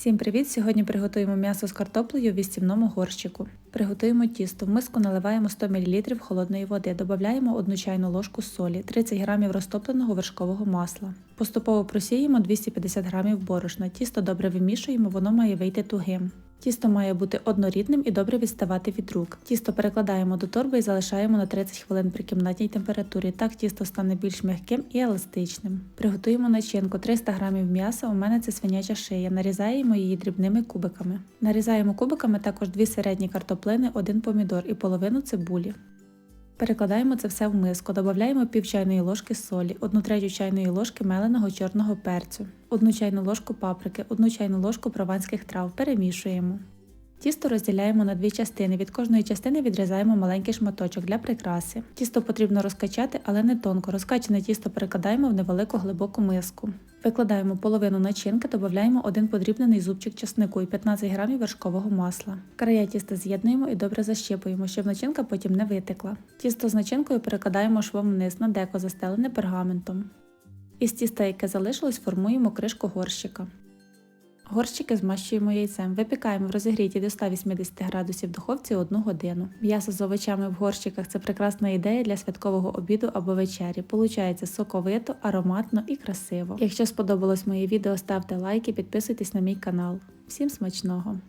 Всім привіт! Сьогодні приготуємо м'ясо з картоплею в вістівному горщику. Приготуємо тісто. В миску наливаємо 100 мл холодної води, додаємо 1 чайну ложку солі, 30 г розтопленого вершкового масла. Поступово просіємо 250 г борошна. Тісто добре вимішуємо, воно має вийти тугим. Тісто має бути однорідним і добре відставати від рук. Тісто перекладаємо до торби і залишаємо на 30 хвилин при кімнатній температурі. Так тісто стане більш м'яким і еластичним. Приготуємо начинку 300 г м'яса. У мене це свиняча шия. Нарізаємо її дрібними кубиками. Нарізаємо кубиками також дві середні картоплини, один помідор і половину цибулі. Перекладаємо це все в миску, додаємо пів чайної ложки солі, 1 третю чайної ложки меленого чорного перцю, 1 чайну ложку паприки, 1 чайну ложку прованських трав. Перемішуємо. Тісто розділяємо на дві частини. Від кожної частини відрізаємо маленький шматочок для прикраси. Тісто потрібно розкачати, але не тонко. Розкачане тісто перекладаємо в невелику глибоку миску. Викладаємо половину начинки, додаємо один подрібнений зубчик чеснику і 15 грамів вершкового масла. Края тіста з'єднуємо і добре защіпуємо, щоб начинка потім не витекла. Тісто з начинкою перекладаємо швом вниз на деко, застелене пергаментом. Із тіста, яке залишилось, формуємо кришку горщика. Горщики змащуємо яйцем, випікаємо в розігріті до 180 градусів духовці 1 годину. М'ясо з овочами в горщиках це прекрасна ідея для святкового обіду або вечері. Получається соковито, ароматно і красиво. Якщо сподобалось моє відео, ставте лайки, підписуйтесь на мій канал. Всім смачного!